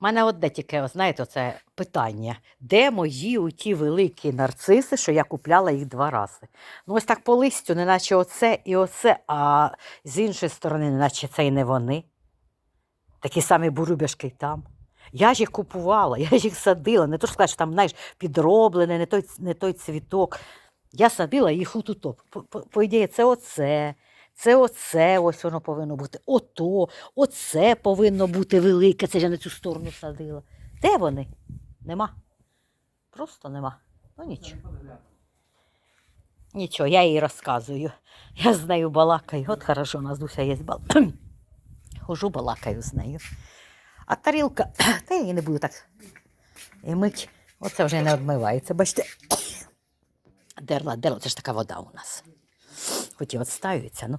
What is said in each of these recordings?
мене одне тільки, знаєте, це питання. Де мої оті великі нарциси, що я купляла їх два рази? Ну, ось так по листю, неначе оце і оце, а з іншої сторони, неначе це і не вони. Такі самі бурюбяшки й там. Я ж їх купувала, я ж їх садила. Не то що сказати, що там, знаєш, підроблене, не той, не той цвіток. Я садила їх отут. По, по, по ідеї, це оце, це оце, ось воно повинно бути. Ото, оце повинно бути велике. Це я на цю сторону садила. Де вони? Нема. Просто нема. Ну нічого. Нічого, я їй розказую. Я з нею балакаю. От хорошо, у нас Дуся є бал. Хожу, балакаю з нею. А тарілка, та я її не буду так і мить. Оце вже не відмивається. Бачите, дерла, дерла, це ж така вода у нас. Хоч і відстаюється, ну.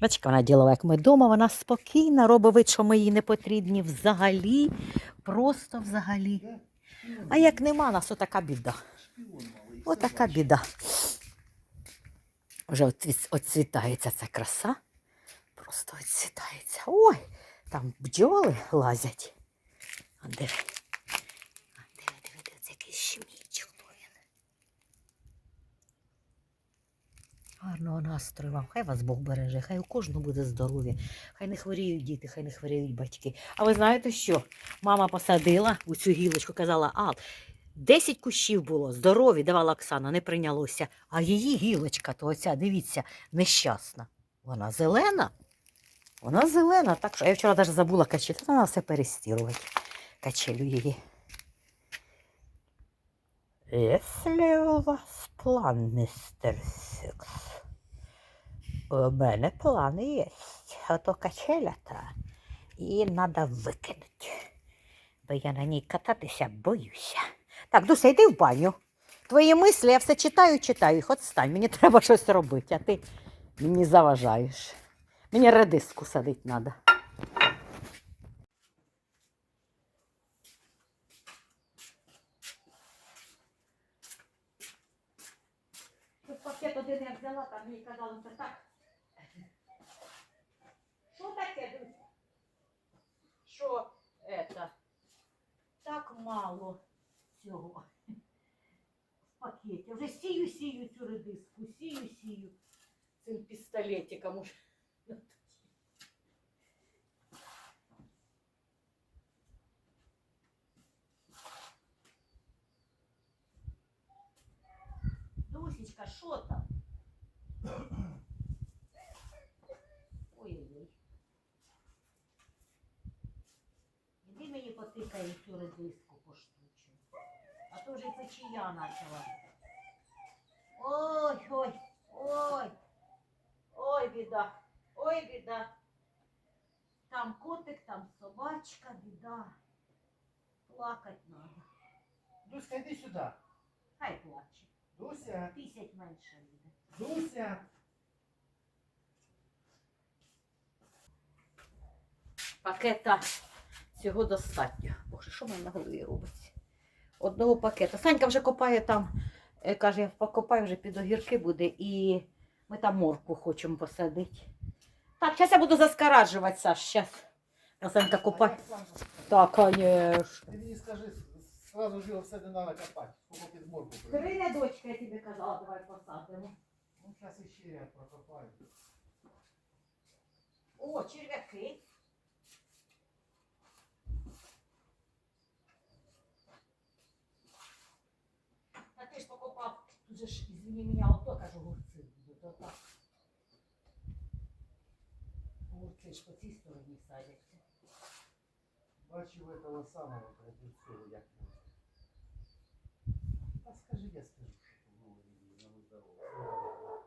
Бачите, вона ділова, як ми вдома, вона спокійна, робить що ми їй не потрібні взагалі, просто взагалі. А як нема, нас отака біда. Отака біда. Вже оцвітається ця краса. Просто оцвітається. Ой, там бджоли лазять. А диви. А диви, диви, диви, це якийсь шмічок він. Гарного настрою вам. Хай вас Бог береже, хай у кожного буде здоров'я, хай не хворіють діти, хай не хворіють батьки. А ви знаєте що? Мама посадила у цю гілочку, казала, Ал, 10 кущів було, здорові, давала Оксана, не прийнялося. А її гілочка, то оця, дивіться, нещасна. Вона зелена. Вона зелена, так що я вчора навіть забула та треба все перестірувати. Качелю її. Якщо у вас план, містер Сікс, у мене плани є. А то качеля та її треба викинути. Бо я на ній кататися боюся. Так, Дуся, йди в баню. Твої мислі, я все читаю, читаю їх. Отстань, мені треба щось робити, а ти мені заважаєш. Мені редиску садити треба. взяла, там мені казали, що так. Що таке, Дуся? Що это? Так мало цього в пакеті. Вже сію, сію цю редиску, сію, сію цим пістолетиком. уже. Дусечка, що там? Ой-ой-ой. Іди мені потикай цю редиску поштучу. А то вже й печія почала. Ой, ой, ой. Ой, біда. Ой, біда. Там котик, там собачка, біда. Плакать надо. Дуська, йди сюди. Хай плаче. Дуся, Тисять менше. Дуся. Пакета цього достатньо. Боже, що в мене на голові робиться? Одного пакета. Санька вже копає там, е, каже, я покопаю вже під огірки буде і ми там морку хочемо посадити. Так, зараз я буду заскараджувати, Саш, зараз. Санька копає. Так, конечно. Ти мені скажи, сразу ж його все не треба копати. Сколько під морку Три рядочки, я тобі казала, давай посадимо. Ну, зараз іще ряд прокопаю. О, черв'яки. А ти ж покопав, тут же ж, извини мене, ото, кажу, огурці будуть, отак. Огурці ж по цій стороні садяться. Бачив этого самого продавцова, як. А скажи, я скажу, що по голові на здорово.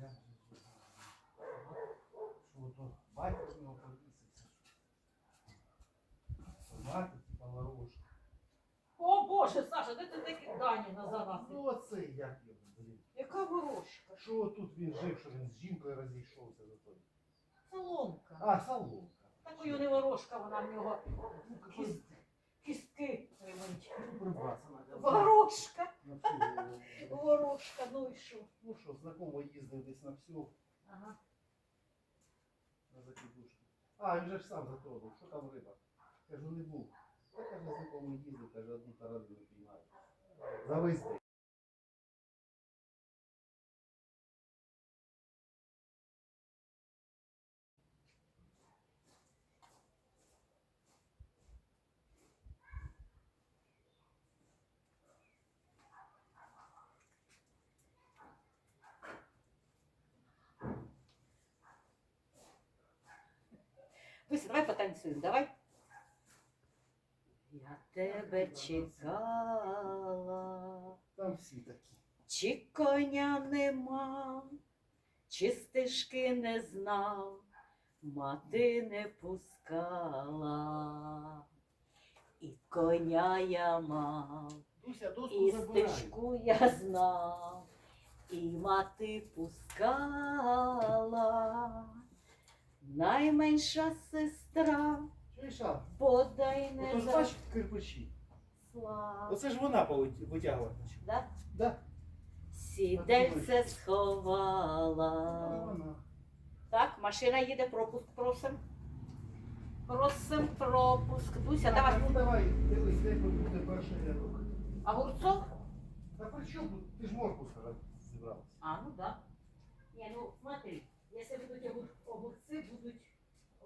Я ж Що то батько з нього повіситься. Собаки, типа ворожка. Боже, Саша, де ти такі дані на заносив? Ну оцей як його, блін. Яка ворожка? Що тут він жив, що він з жінкою розійшовся за той. Соломка. А, салонка. Такою не ворожка, вона в нього кіс- кістки. ремонтує. Надо. Ворожка. На всю голову. Ворожка, ну і що? Ну що, знакомий їздив десь на всю, Ага. на закидушку. А, він же ж сам затронув. Що там риба? Кажу, не був. Я каже, знакомий їздив, каже, одну таранину піймає. За весь день. Дуся, давай потанцюємо, давай. Я тебе чекала, Там всі такі. чи коня нема, чи стежки не знав, мати не пускала. І коня я мав, Дуся, доску і забирай. стежку я знав, і мати пускала. Найменша сестра, Чуєш, а? подай не Ото ж бачиш кирпичі. засла. Оце ж вона повит- витягувати почала. Да? Да. Сідельце сховала. вона. Так, машина їде, пропуск просим. Просим пропуск. Дуся, давай. Ну давай, дивись, де буде перший рядок. Огурцов? Та при чому? Ти ж морку зараз зібралась. А, ну да. Не, ну смотри, если будут огур- огурцы, будут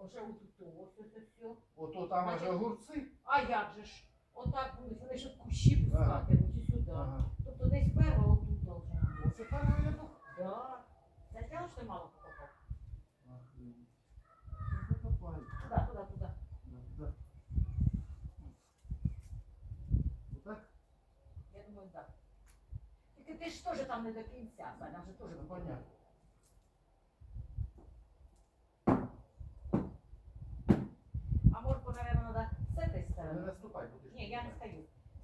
уже вот тут, вот это все. Ото там аж Значить- огурці. А як же ж? Отак будуть, вони ж от кущі пускатимуть і сюди. Ага. Тобто десь перша отут должна бути. Оце перший рядок. Да. Затягнув, що ти мало покопав? Ах, ну, закопай. Туди, туди, туди. Да, да. Отак? Я думаю, так. Тільки ти ж теж там не до кінця, Саня, вже теж Ну, понятно.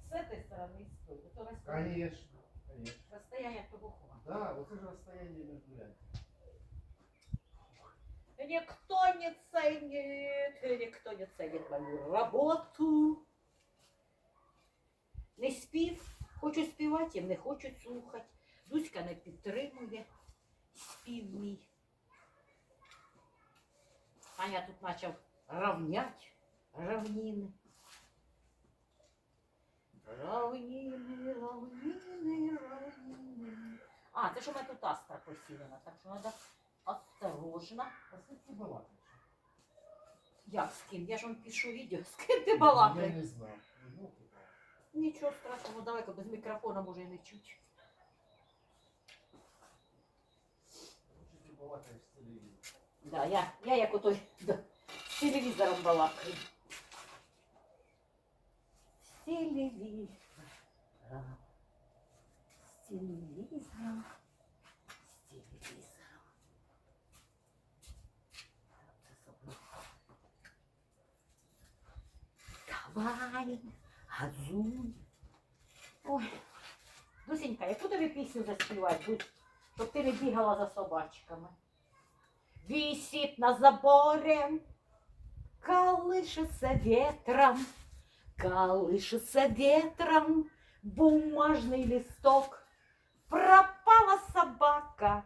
С этой стороны стой. А то расстояние, Конечно, конечно. расстояние от того хватит. Да, оце ж розстояння між дверями. Никто не ценит, никто не ценит мою работу. Не спів, хочу співати, їм не хочуть слухати. Дуська не підтримує спів мій. Аня тут почав равнять равніни. Равніни, равніни, равніни. А, це у мене тут астра посілена, так що треба осторожно. А з ким ти балакаєш? Як з ким? Я ж вам пишу відео, з ким ти Я балакаєш? не знав. Ну, ти. Нічого страшного, далеко без мікрофона може і не чуть. Чи ти балакаєш з телевізором? Да, я, я як отой да, з телевізором балакаю. З телевізором. З телевізором. З телевізором. Давай, газуй. Ой, Дусенька, яку тобі пісню заспівати, щоб ти не бігала за собачками? Висит на заборе, колышется ветром, колышется ветром бумажный листок. Пропала собака.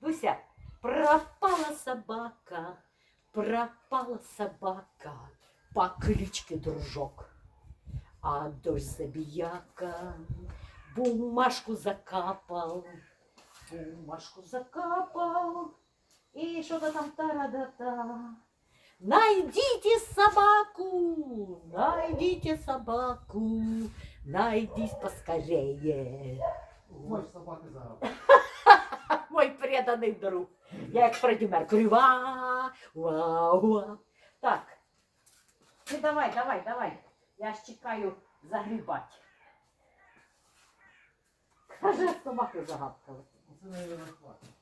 Дуся, пропала собака, пропала собака по кличке Дружок. А дождь забияка бумажку закапал, бумажку закапал. И что-то там тарадата. Найдите собаку, найдите собаку, найдись поскорее. Ой, собаки загадали. Мой преданный друг. Я як Фредді Меркурі. Ва, ва, ва. Так. Ти давай, давай, давай. Я ж чекаю загрібати. Каже, собаки загадкали. Оце, мабуть, хватить.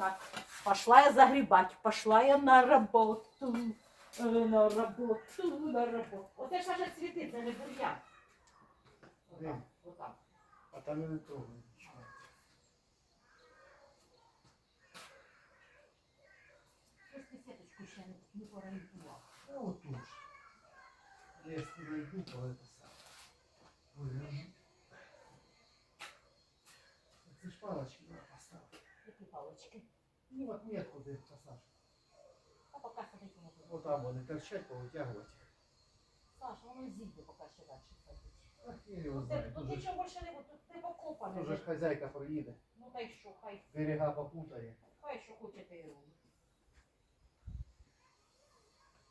Так, пошла я загрібати, пошла я на роботу. Э, на роботу, на роботу. Оце ж аж цвіти, це не бур'ян. Отак. А там і не того. Щось ти сіточку ще не порентував. А отут. Я ж не йду, то це саме. Палочки треба поставити. Повяжу. сапочки. Ну, от метку де, Саш. А поки садить воно тут. Отам вони торчать, повитягувати. Саш, воно зійде, поки ще далі. Ах, я його Тут, знаю. тут Тут же нічого більше не буде, тут не покопане. тут же ж хазяйка приїде, Ну та й що, хай, берега попутає. хай що хочете і робить.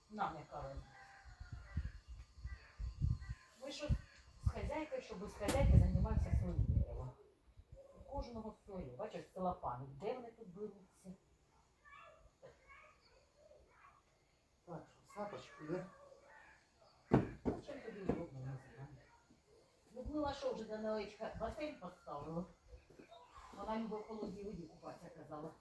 На, не кажуть. Ви що з хазяйкою, що без хазяйки займаються своїм ділом. У кожного своє. Бачиш, целофан. Де вони тут беруться? Так, що, сапочку, да? Ну, чим тобі удобно знаю. Людмила що вже до Нелечка басейн поставила? Вона любить в холодній воді купатися, казала.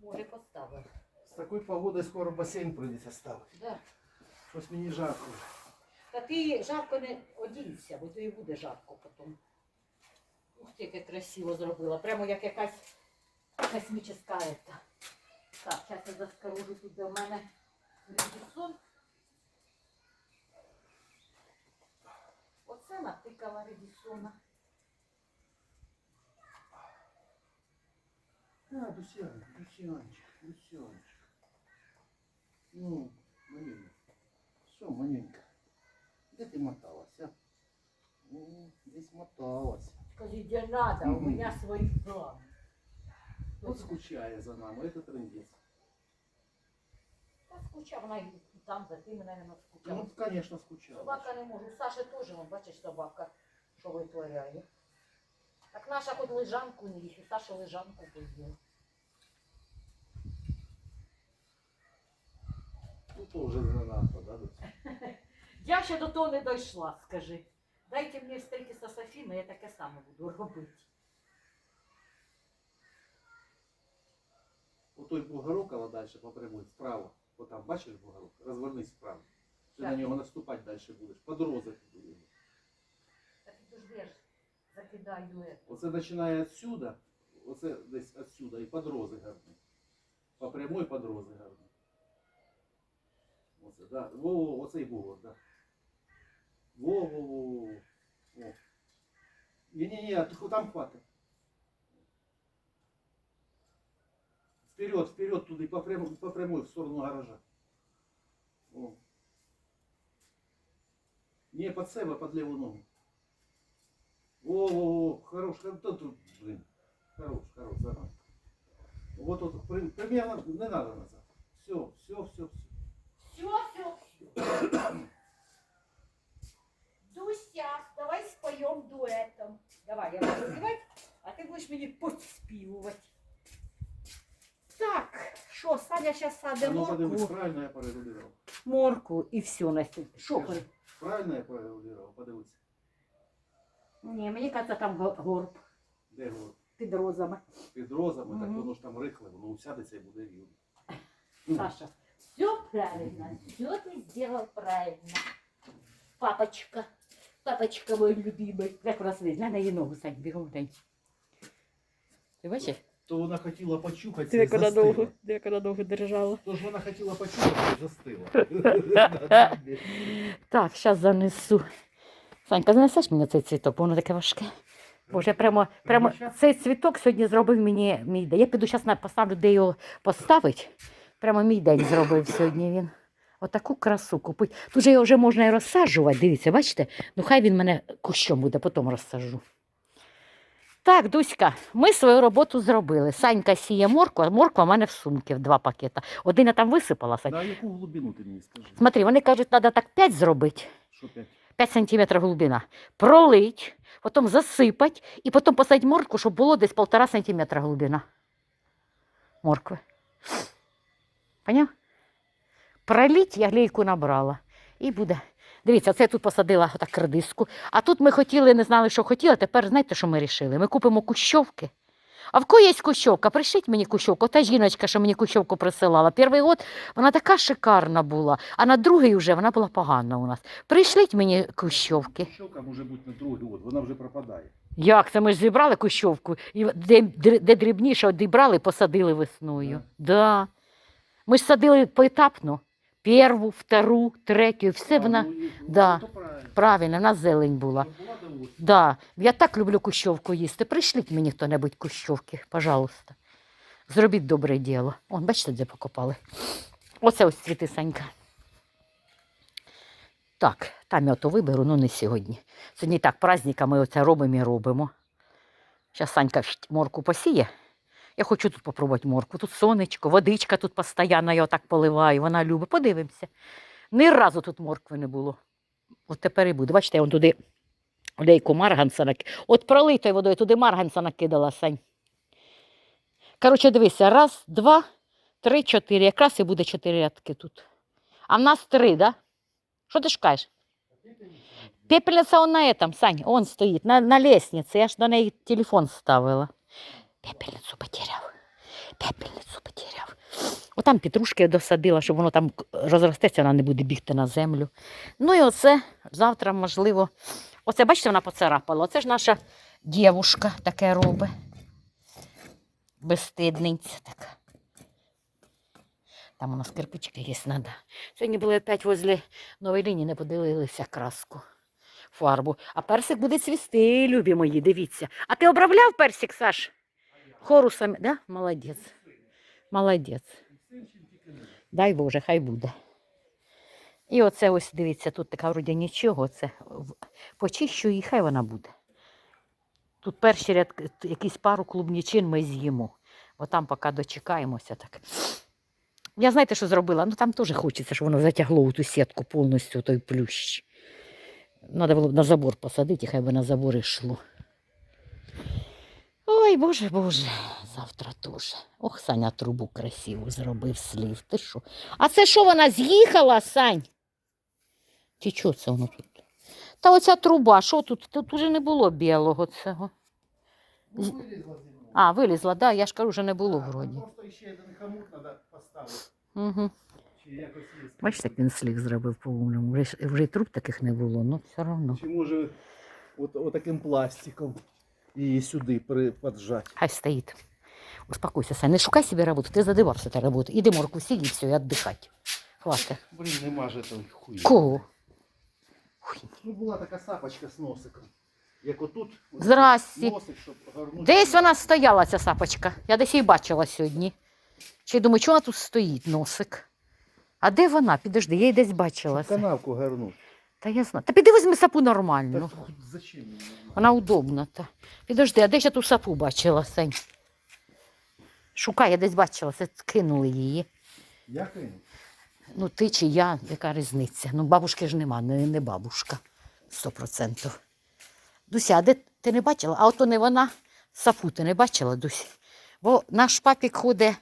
Може, поставила. З такою погодою скоро басейн прийдеться ставити. Да. Щось мені жарко. Та ти жарко не одінься, бо тобі буде жарко потім. Ух ти, яке красиво зробила. Прямо як якась космічна ета. Так, зараз я заскоружу тут до мене редисон. Оце натикала редисона. А, Дусян, Дусянчик, Дусянчик. Ну, Манюня. Що, Манюнька? Де ти моталась, а? Ну, десь моталась. Скажи, де надо, у Мгм. мене свої плани. От скучає за нами, это трындец. Та скучав, вона і там за тим, наверное, скучала. Ну, конечно, скучала. Собака не може. У Саші теж, вон, бачиш, собака, що витворяє. Так наша хоч лежанку не їсть, у Саші лежанку поїла. Ну, то вже занадто, да, Дуся? Я ще до того не дійшла, скажи. Дайте мені встретитися з Софіною, я таке саме буду робити. У той бугорок, далі попрямуй, вправо. От там, бачиш бугорок? Розвернись вправо. Ти на нього наступати далі будеш. По дорозі. Так підожди, ж закидаю. Оце починає отсюда, оце десь отсюда і по дорозі гарно. По прямой по дорозі гарно. Оце, да. Во, оцей бугор, да. Во, во, во, во. О. Ні-ні-ні, а ти там хватить. Вперед, вперед туди, по прямой, по прямой в сторону гаража. О. Не, под себе, под левую ногу. Во, во, во, хорош, хор- тут, тут, блин, хорош, хорош, да. Вот тут, при- примерно, не надо назад. Все, все, все, все. Все, все, все. Дуся, давай споем дуэтом. Давай, я буду співати, а ти будеш мені подспівувати. Так, що, Саня зараз саде А ну подивись, морку. правильно я порегулировал. Морку і все на сьогодні. Що, Скажи. коли? Правильно я порегулировал, подивись. Ні, мені кажеться, там го- горб Де його під розами. під розами, так Мгм. воно ж там рихле, воно усядеться і буде рівно. Саша, все правильно, все ты сделал правильно. Папочка, папочка мой у нас видно, на її ногу сань, бігом день. Ти бачиш? То вона хотіла почухати, Ти як це вона застила. довго, ти як довго держала. То ж вона хотіла почухати, і застила. Так, зараз занесу. Санька, занесеш мені цей цвіток, бо воно таке важке. Боже, прямо, прямо цей цвіток сьогодні зробив мені мій день. Я піду зараз поставлю, де його поставити. Прямо мій день зробив сьогодні він. Отаку красу купить. Тут же його вже можна і розсаджувати, дивіться, бачите? Ну хай він мене кущом буде, потім розсаджу. Так, Дуська, ми свою роботу зробили. Санька сіє моркву, а морква в мене в сумці в два пакета. Один я там висипала, Сань. На яку глибину ти мені скажи? Смотри, вони кажуть, треба так 5 зробити. Що п'ять? 5 сантиметрів глибина. Пролить, потім засипати і потім посадити моркву, щоб було десь 1,5 сантиметра глибина. Моркви. Поняв? Пролить, я глейку набрала. І буде. Дивіться, це я тут посадила отак редиску. А тут ми хотіли, не знали, що хотіли. Тепер знаєте, що ми вирішили? Ми купимо кущовки. А в кого є кущовка? Пришліть мені кущовку. Та жіночка, що мені кущовку присилала. Перший год вона така шикарна була, а на другий вже вона була погана у нас. Пришліть мені кущовки. Щока може бути на другий год, вона вже пропадає. Як це? Ми ж зібрали кущовку, і де, де, де дрібніше одібрали, посадили весною. Да. Ми ж садили поетапно. Перву, втору, третю, все вона ну, да. правильно. правильно, на зелень була. Да. Я так люблю кущовку їсти. Пришліть мені хто-небудь кущовки, пожалуйста. Зробіть добре діло. Он, бачите, де покопали. Оце ось цвіти Санька. Так, там я то виберу, ну не сьогодні. Сьогодні так, праздника ми оце робимо і робимо. Зараз Санька морку посіє. Я хочу тут попробувати морку. Тут сонечко, водичка тут постійно, я отак поливаю, вона любить. Подивимося. Ні разу тут моркви не було. От тепер і буде. Бачите, я вон туди олейку марганца накидала. От пролитою водою туди марганца накидала, Сань. Коротше, дивися, раз, два, три, чотири. Якраз і буде чотири рядки тут. А в нас три, да? Що ти шукаєш? Пепельниця он на этом, Сань, он стоїть, на, на лестниці. Я ж до неї телефон ставила. Пепельницю потеряв. Пепельницю потеряв. Отам петрушки досадила, щоб воно там розростеться, вона не буде бігти на землю. Ну і оце завтра, можливо. Оце, бачите, вона поцарапала. Оце ж наша дівушка таке робить. Безстидниця така. Там у нас кирпичики є, надо. Сьогодні були опять возле нової лінії, не подивилися краску, фарбу. А персик буде цвісти, любі мої, дивіться. А ти обробляв персик, Саш? Хорусами, да? Молодець. Молодець. Дай Боже, хай буде. І оце ось, дивіться, тут така вроді нічого. Це почищу і хай вона буде. Тут перший ряд, якісь пару клубнічин ми з'їмо. Бо там поки дочекаємося так. Я знаєте, що зробила? Ну там теж хочеться, щоб воно затягло у ту сітку повністю той плющ. Треба було б на забор посадити, хай би на забор йшло. Ой, боже, боже, завтра теж. Ох, Саня трубу красиву зробив слів. Ти що? А це що вона з'їхала, Сань? Чи що це воно тут? Та оця труба, що тут? Тут уже не було білого цього. Ну, вилізла. А, вилізла, да, я ж кажу, вже не було Так, вроді. Просто ще один хомут треба поставити. Угу. Бачите, як він сліг зробив по-умному. Вже, вже й труб таких не було, ну все одно. Чи може от, отаким пластиком її сюди приподжать. Хай стоїть. Успокойся, Сань, не шукай собі роботу, ти задивався та роботу. Іди морку і все, і віддихай. Хватить. Блін, нема ж этого хуя. Кого? Ой, Ну була така сапочка з носиком. Як отут. от Здрасті. Носик, щоб горнути. Десь вона стояла, ця сапочка. Я десь її бачила сьогодні. Чи думаю, чого вона тут стоїть, носик? А де вона? Підожди, я її десь бачила. Канавку горнути. Та я знаю. Та піди візьми сапу нормальну. Зачем? Вона удобна. Та. Підожди, а де ж я ту сапу бачила, Сень? Шукай, я десь бачила, це кинули її. Я кину. Ну, ти чи я, яка різниця? Ну, бабушки ж нема, не, не бабушка. Сто процентів. Дуся, а де ти не бачила? А ото не вона. Сапу ти не бачила, Дусь? Бо наш папік ходить,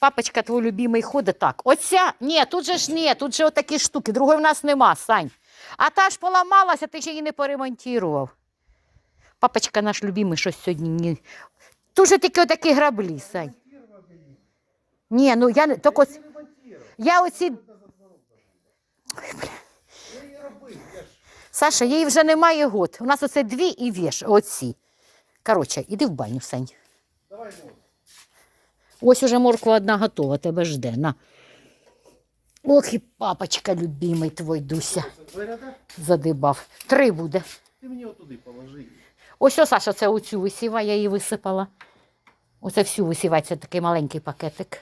папочка твій любимий ходить так. Оця, ні, тут же ж ні, тут же отакі штуки, другої в нас нема, Сань. А та ж поламалася, ти ще її не поремонтував. Папочка наш любимий щось сьогодні. Ні. Тут же тільки отакі граблі, Сань. Ні, ну я не тільки ось- я оці Я її робив, я ж. Саша, їй вже немає год. У нас оце дві і віж, оці. Коротше, іди в баню, Сань. Ось уже морква одна готова, тебе жде. На. Ох і папочка любимий твой Дуся задибав. Три буде. Ти мені отуди положи. Ось ось Саша, це оцю висіва, я її висипала. Оце всю висівай, це такий маленький пакетик.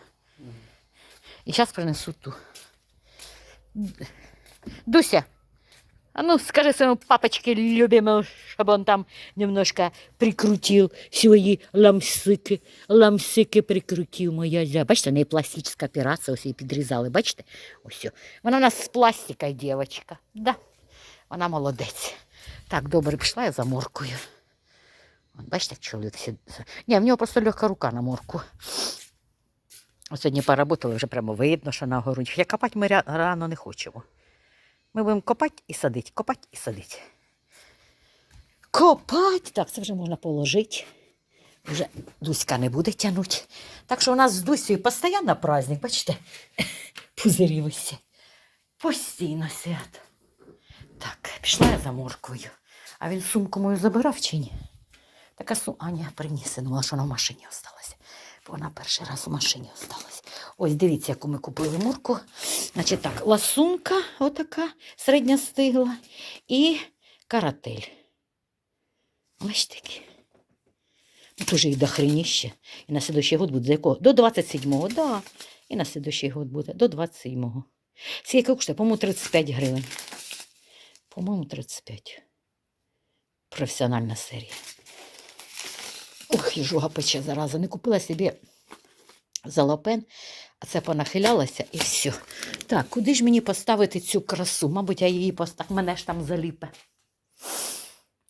І зараз принесу ту. Дуся, а ну скажи своему папочке любимому, чтобы он там немножко прикрутил свої ламсики. Ламсики прикрутив моя зя. Бачите, в неї пластична операція, ось її підрізали, бачите? Ось. Вона у нас з пластика, дівчинка. Да. Вона молодець. Так, добре, пішла я за моркою. Бачите, як чоловік сід... Ні, в нього просто легка рука на морку. От Сьогодні поработали, вже прямо видно, що на горунч. Я копати ми рано не хочемо. Ми будемо копати і садити, копати і садити. Копати! Так, це вже можна положити. Вже Дуська не буде тягнути. Так що у нас з Дусею постійно праздник, бачите? Пузирі висять. Постійно свято. Так, пішла я за морквою. А він сумку мою забирав чи ні? Така сумка, а ні, приніс, я думала, що вона в машині осталася. Вона перший раз у машині осталась. Ось дивіться, яку ми купили морку. Значить так, ласунка отака, середня стигла, і каратель. Ось такі. Ну, Тоже їх дохреніще. І на слідущий год буде до якого? До 27-го, да. І на слідущий год буде до 27-го. Скільки коштує? По-моєму, 35 гривень. По-моєму, 35. Професіональна серія. Ох, жуга пече зараза. Не купила собі залопен, а це понахилялася і все. Так, куди ж мені поставити цю красу? Мабуть, я її поставлю. Мене ж там заліпе.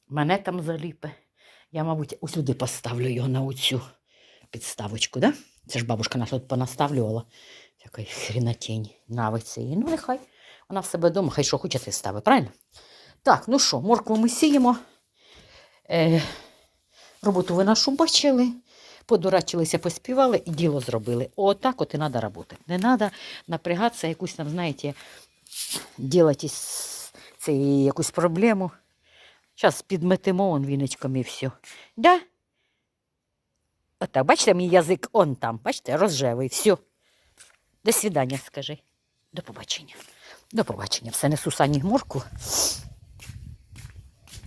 Мене там заліпе. Я, мабуть, ось сюди поставлю його на оцю підставочку, да? Це ж бабушка нас тут понаставлювала. Такий хрінатінь. Нравиться їй. Ну, нехай. Вона в себе вдома, хай що хоче, ти ставить, правильно? Так, ну що, моркву ми сіємо. Е, роботу ви нашу бачили. Подурачилися, поспівали і діло зробили. Отак от і треба працювати. Не треба напрягатися, якусь там, знаєте, ділати якусь проблему. Зараз підметимо он віночком і все. Да? Отак, бачите, мій язик он там, бачите, розжевий, все. До свидання, скажи. До побачення. До побачення. Все несу Сані морку.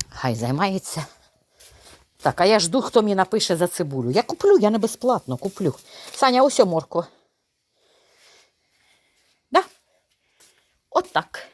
Хай займається. Так, а я жду, хто мені напише за цибулю. Я куплю, я не безплатно куплю. Саня, ось морква. Да? Отак.